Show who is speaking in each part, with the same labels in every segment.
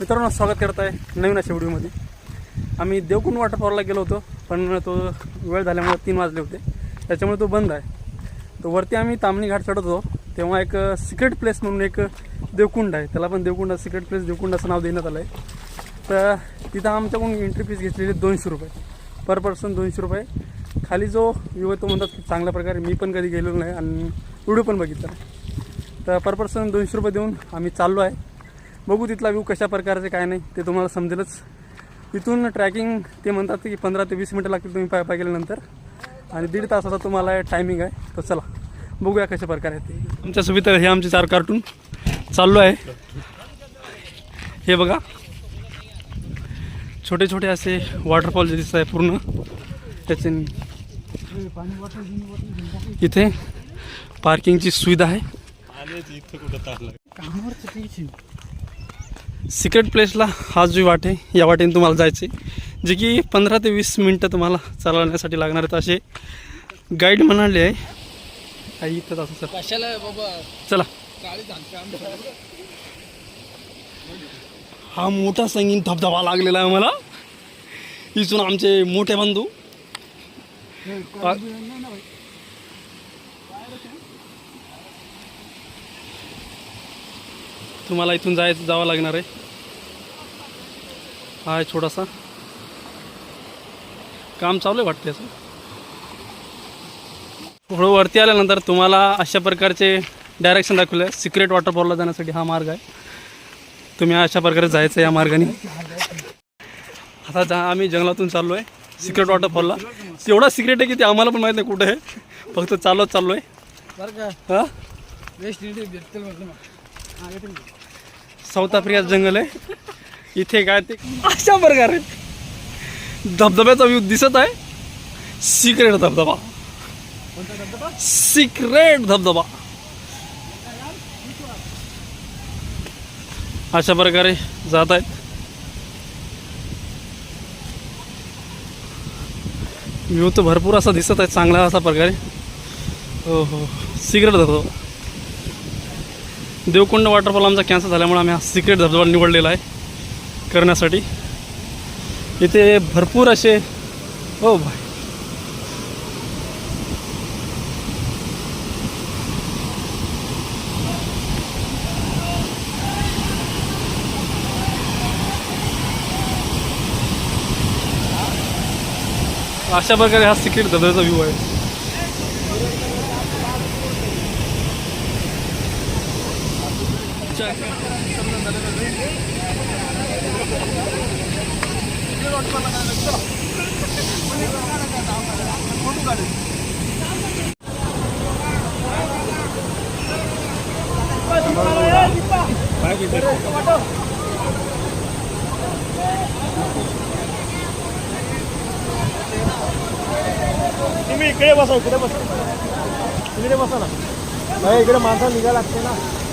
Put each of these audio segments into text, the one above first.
Speaker 1: मित्रांनो स्वागत करत आहे नवीन अशा व्हिडिओमध्ये. आम्ही देवकुंड वॉटरफॉलला गेलो होतो पण तो वेळ झाल्यामुळे तीन वाजले होते. त्याच्यामुळे तो बंद आहे. तर वरती आम्ही तामणी घाट चढत होतो. तेव्हा एक सिक्रेट प्लेस म्हणून एक देवकुंड आहे. त्याला पण देवकुंड सिक्रेट प्लेस देवकुंड असं नाव देण्यात आलं आहे तर तिथं आमच्याकडून एंट्री फीस घेतलेली दोनशे रुपये. पर पर्सन दोनशे रुपये. खाली जो व्ह्यू आहे तो म्हणतात की चांगल्या प्रकारे मी पण कधी गेलेलो नाही आणि व्हिडिओ पण बघितला तर पर पर्सन दोनशे रुपये देऊन आम्ही चाललो आहे. बघू तिथला व्ह्यू कशा प्रकारचे काय नाही ते तुम्हाला समजेलच. तिथून ट्रॅकिंग ते म्हणतात की पंधरा ते वीस मिनटं लागतील तुम्ही पाय पाय गेल्यानंतर आणि दीड तासाचा तुम्हाला टायमिंग आहे तर चला बघूया कशा प्रकारे आहे ते. आमच्या सुविधा हे आमचे चार कार्टून चाललो आहे. हे बघा. छोटे छोटे असे वॉटरफॉल जे दिसत आहे पूर्ण. त्याचे इथे पार्किंगची सुविधा आहे. सिक्रेट प्लेसला हा जो वाट आहे या वाटेने तुम्हाला जायचे जे की पंधरा ते वीस मिनटं तुम्हाला चालवण्यासाठी लागणार आहेत असे गाईड म्हणाले आहे. काही इथंच असं सर. चला. हा मोठा संगीन धबधबा लागलेला आहे मला इथून आमचे मोठे बंधू. तुम्हाला इथून जायचं जावं लागणार आहे. हा आहे छोटासा. काम चालू आहे वाटते असं थोडं वरती आल्यानंतर तुम्हाला अशा प्रकारचे डायरेक्शन दाखवलं आहे सिक्रेट वॉटरफॉलला जाण्यासाठी हा मार्ग आहे. तुम्ही अशा प्रकारे जायचं या मार्गाने. आता जा आम्ही जंगलातून चाललो आहे सिक्रेट वॉटरफॉलला एवढा सिक्रेट आहे की ते आम्हाला पण माहीत नाही कुठे आहे. फक्त चालत चाललो आहे हां साऊथ आफ्रिकाचं जंगल आहे. इथे काय ते अशा प्रकारे धबधब्याचा व्यू दिसत आहे. सिक्रेट धबधबा. सिक्रेट धबधबा. अशा प्रकारे जात आहेत. व्यू तर भरपूर असा दिसत आहे चांगला असा प्रकारे. हो हो सिक्रेट धबधबा. देवकुंड वॉटरफॉल आमचा कॅन्सल झाल्यामुळे आम्ही हा सिक्रेट धबधबा निवडलेला आहे करण्यासाठी. इथे भरपूर असे हो भाई. अशा प्रकारे हा सिक्रेट धबधब्याचा व्ह्यू आहे.
Speaker 2: तुम्ही इकडे बसा इकडे बसा. इकडे बसा ना. नाही इकडे माणसं निघा लागते ना.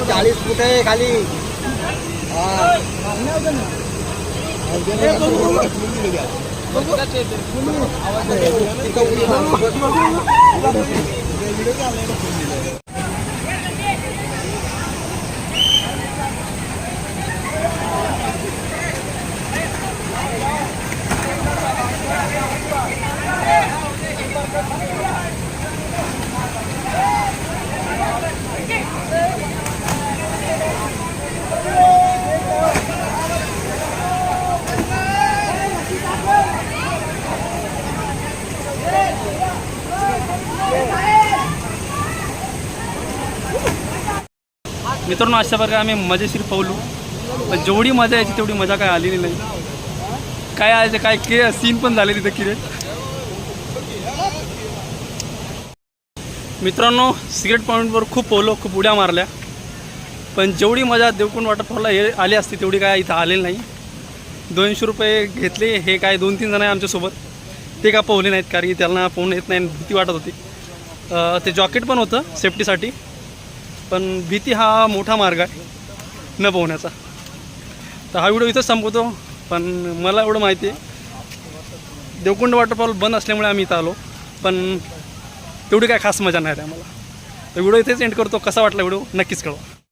Speaker 3: चाळीस फूट आहे खाली
Speaker 1: मित्रांनो अशा प्रकारे आम्ही मजेशीर पावलो पण जेवढी मजा यायची तेवढी मजा काय आलेली नाही. काय आहे ते काय के सीन पण झाले तिथं किरे. मित्रांनो सिगरेट पॉईंटवर खूप पोहलो खूप उड्या मारल्या. पण जेवढी मजा देवकुंड वॉटरफॉलला हे आली असती तेवढी काय इथं आलेली नाही. दोनशे रुपये घेतले हे काय दोन तीन जण आहे आमच्यासोबत. ते का पोहले नाहीत कारण की त्यांना पोहणं येत नाही आणि भीती वाटत होती. ते जॉकेट पण होतं सेफ्टीसाठी पण भीती हा मोठा मार्ग आहे न पोहण्याचा तर हा व्हिडिओ इथंच संपवतो पण मला एवढं माहिती आहे देवकुंड वॉटरफॉल बंद असल्यामुळे आम्ही इथं आलो पण तेवढी काय खास मजा नाही आहे आम्हाला. तर व्हिडिओ इथेच एंड करतो कसा वाटला व्हिडिओ नक्कीच कळवा.